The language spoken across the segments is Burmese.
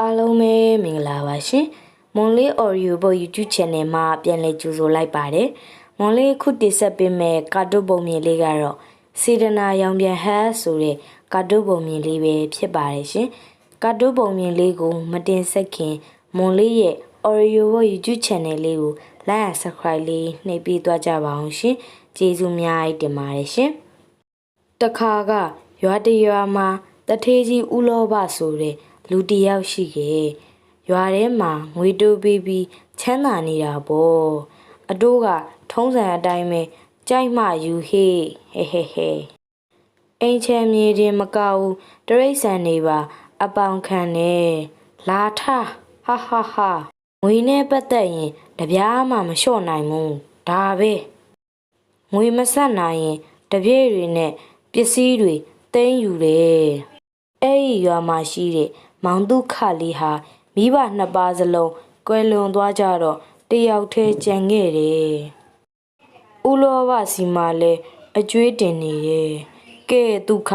အားလုံးပဲမင်္ဂလာပါရှင်မွန်လေး Audio Book YouTube Channel မှာပြန်လည်ကြိုဆိုလိုက်ပါတယ်မွန်လေးခုတင်ဆက်ပေးမယ့်ကာတွန်းပုံမြင်လေးကတော့စေတနာရောင်ပြန်ဟတ်ဆိုတဲ့ကာတွန်းပုံမြင်လေးပဲဖြစ်ပါတယ်ရှင်ကာတွန်းပုံမြင်လေးကို မတင်ဆက်ခင်မွန်လေးရဲ့ Audio Book YouTube Channel လေးကို Like and Subscribe လေးနှိပ်ပြီးသွားကြပါအောင်ရှင်ကျေးဇူးအများကြီးတင်ပါတယ်ရှင်တခါကရွာတရွာမှာတထေးကြီးဦးလောဘဆိုတဲ့ လူတစ်ယောက်ရှိခဲ့ရွာထဲမှာငွေတိုးပြီးပြီးချမ်းသာနေတာပေါ့အတိုးကထုံးစံအတိုင်းပဲကြိုက်မှယူဟေးဟဲဟဲဟဲအိမ်ချမ်းမြေတင်မကောက်ဘူးတရိတ်ဆန်နေပါအပေါင်ခံနေလာထဟာဟာဟာငွေနဲ့ပတ်သက်ရင်တပြားမှမလျှော့နိုင်ဘူးဒါပဲငွေမဆက်နိုင်ရင်တပြည့်တွေနဲ့ပစ္စည်းတွေသိမ်းယူတယ်။အဲ့ဒီရွာမှာရှိတဲ့ မောင်တုခလေးဟာမိဘနှစ်ပါးစလုံးကွယ်လွန်သွားကြတော့တယောက်တည်းကြံခဲ့တယ်။ဦးလောဘစီမှာလည်းအကျွေးတင်နေတယ်။ကဲဒုက္ခ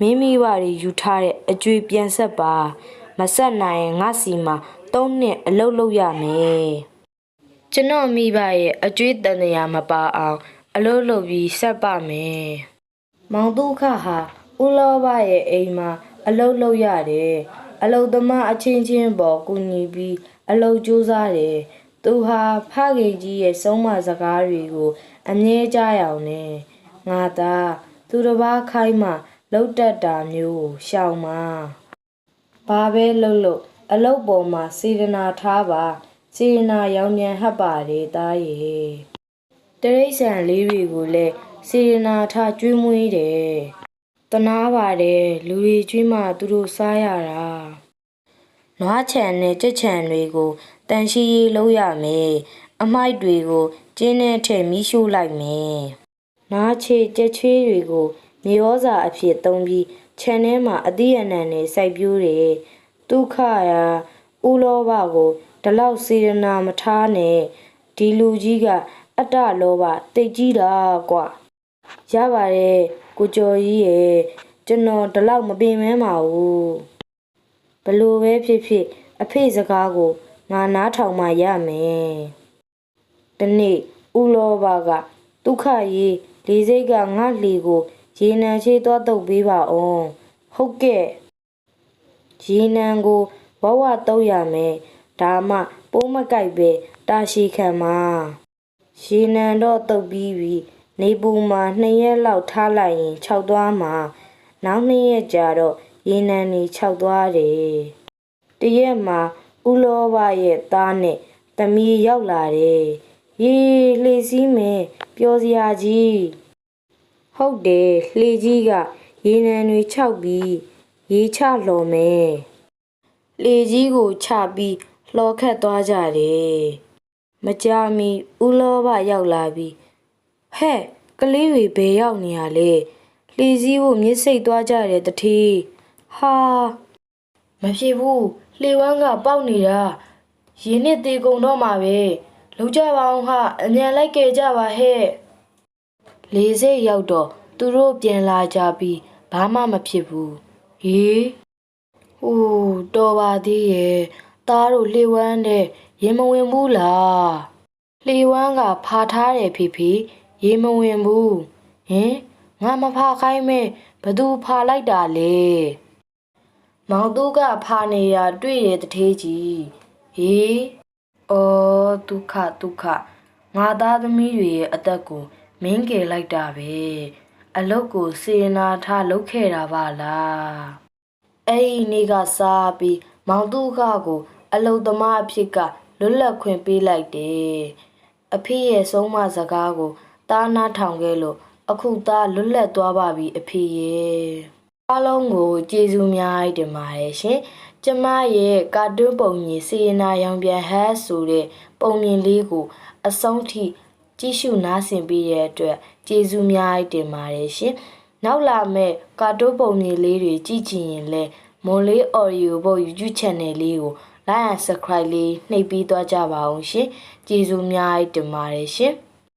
မိမိဘာတွေယူထားတဲ့အကျွေးပြန်ဆက်ပါမဆက်နိုင်ရင်ငါစီမှာသုံးနှစ်အလုပ်လုပ်ရမယ်။ကျွန်တော်မိဘရဲ့အကျွေးတန်တရားမပါအောင် အလုပ်လုပ်ပြီးဆက်ပါမယ်။မောင်ဒုက္ခဟာဦးလောဘရဲ့အိမ်မှာအလုတ်လုပ်ရတယ် အလုတ်သမားအချင်းချင်းပေါ်ကူညီပြီးအလုတ်ကြိုးစားတယ်သူဟာဖခင်ကြီးရဲ့ဆုံးမစကားတွေကို အမြဲကြားရအောင်နဲ့ငါသာသူတစ်ပါးခိုင်းမှလှုပ်တတ်တာမျိုးကိုရှောင်ပါဘာပဲလှုပ်လို့အလုတ်ပေါ်မှာစေရနာထားပါစေရနာရောင်မြန်ဟပ်ပါတယ်သားရဲ့တရိษံလေးတွေကိုလည်းစေရနာထကျွေးမွေးတယ်။ တနာပါတယ်လူတွေကျွေးမှသူတို့စားရတာ။နွားချံနဲ့ကြက်ချံတွေကိုတန်ရှိရေးလုပ်ရမယ်။အမိုက်တွေကိုကျင်းနဲ့ထည့်မီးရှို့လိုက်မယ်။နားချေကြက်ချွေးတွေကိုမြေဩဇာအဖြစ်သုံးပြီးခြံထဲမှာအသီးအနှံတွေစိုက်ပျိုးတယ်။ဒုက္ခရာဥလောဘကိုဒီလောက်စေရနာမထားနဲ့ဒီလူကြီးကအတ္တလောဘတိတ်ကြီးတာကွာရပါတယ် ကိုကျော်ကြီးရဲ့ကျွန်တော်ဒီလောက်မပင်မပါဘူးဘလို့ပဲဖြစ်ဖြစ်အဖေစကားကိုငါနားထောင်မှရမယ်ဒီနေ့ဥလောဘကဒုက္ခရေးလေစိတ်ကငါလီကိုရေနံချေးသွားတုပ်ပေးပါအောင်ဟုတ်ကဲ့ရေနံကိုဝဝတုပ်ရမယ်ဒါမှပိုးမကြိုက်ပဲတာရှိခံမှာရေနံတော့တုပ်ပြီးပြီ နေပူမှာနှစ်ရက်လောက်ထားလိုက်ရင်ခြောက်သွားမှာနောက်နှစ်ရက်ကြာတော့ရေနံနေခြောက်သွားတယ်တရက်မှာဥလောဘရဲ့သားနဲ့သမီးရောက်လာတယ်ရေလှေစည်းမယ်ပျော်စရာကြီးဟုတ်တယ်လှေကြီးကရေနံတွေခြောက်ပြီးရေချလှော်မယ်လေကြီးကိုချပြီးလှော်ခတ်သွားကြတယ်။မကြာမီဦးလောဘရောက်လာပြီး ဟဲ့ကလေးတွေဘယ်ရောက်နေရလဲ။လေစည်းကိုမြစ်စိတ်သွားကြတယ်တထေး။ဟာမဖြစ်ဘူးလှေဝမ်းကပေါက်နေတာရင်းနဲ့တေကုံတော့မှာပဲ။လုံကြပါအောင်ဟာအမြန်လိုက်ကြကြပါဟဲ့။လေစိတ်ရောက်တော့သူတို့ပြန်လာကြပြီးဘာမှမဖြစ်ဘူး။ဟေး။အိုးတော်ပါသေးရဲ့။သားတို့လှေဝမ်းတဲ့ရေမဝင်ဘူးလား။လှေဝမ်းကဖာထားတယ်ဖေဖေ ရေမဝင်ဘူး။ဟင်ငါမဖာခိုင်းမဲ့ဘသူဖာလိုက်တာလဲ။မောင်သူကဖာနေတာတွေ့ရတဲ့ထေးကြီး။ဟေးအော်ဒုက္ခဒုက္ခငါသားသမီးတွေရဲ့အသက်ကိုမင်းကယ်လိုက်တာပဲ။အလုတ်ကိုစေနာထားလုပ်ခဲ့တာပါလား။အဲ့ဒီနေ့ကစားပြီးမောင်တုခကို အလုသမားအဖြစ်ကလွတ်လပ်ခွင့်ပေးလိုက်တယ်။အဖေရဲ့ဆုံးမစကားကို တားနာထောင်ခဲ့လို့အခုသားလွတ်လပ်သွားပါပြီအဖေရဲ့။အားလုံးကိုကျေးဇူးအများကြီးတင်ပါတယ်ရှင်။ကျမရဲ့ကာတွန်းပုံကြီးစေနာရောင်ပြန်ဟတ်ဆိုတဲ့ပုံမြင်လေးကို အဆုံးထိကြည့်ရှုနားဆင်ပေးတဲ့အတွက်ကျေးဇူးအများကြီးတင်ပါတယ်ရှင်။နောက်လာမဲ့ကာတိုးပုံမြင်လေးတွေကြည့်ချင်ရင်လဲမွန်လေး audio ဘုတ် YouTube channel လေးကို like and subscribe လေးနှိပ်ပြီးသွားကြပါအောင်ရှင်ကျေးဇူးအများကြီးတင်ပါတယ်ရှင်